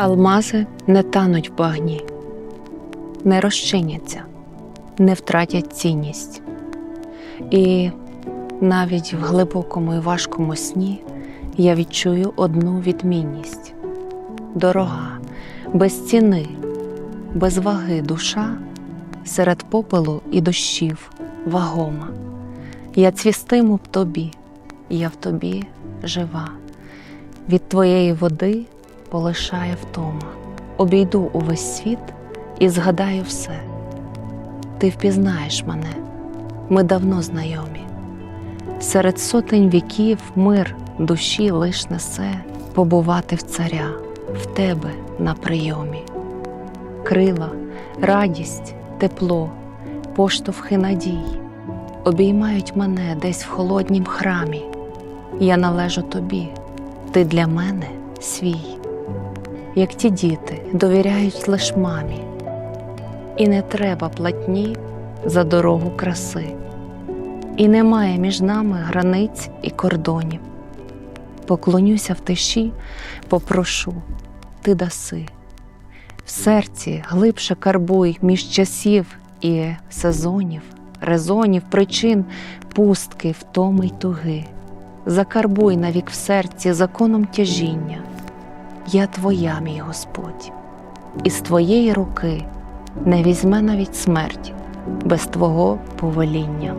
Алмази не тануть в багні, не розчиняться, не втратять цінність. І навіть в глибокому і важкому сні я відчую одну відмінність дорога, без ціни, без ваги душа серед попелу і дощів вагома. Я цвістиму в тобі, я в тобі жива. Від твоєї води полишає втома. Обійду увесь світ і згадаю все. Ти впізнаєш мене, ми давно знайомі. Серед сотень віків мир душі лиш несе побувати в царя, в тебе на прийомі. Крила, радість, тепло, поштовхи надій обіймають мене десь в холоднім храмі. Я належу тобі, ти для мене свій, як ті діти довіряють лиш мамі, і не треба платні за дорогу краси, і немає між нами границь і кордонів. Поклонюся в тиші, попрошу, ти даси. В серці глибше карбуй між часів і сезонів, резонів, причин, пустки, втоми й туги. Закарбуй навік в серці законом тяжіння. Я твоя, мій Господь, і з твоєї руки не візьме навіть смерть без твого повеління.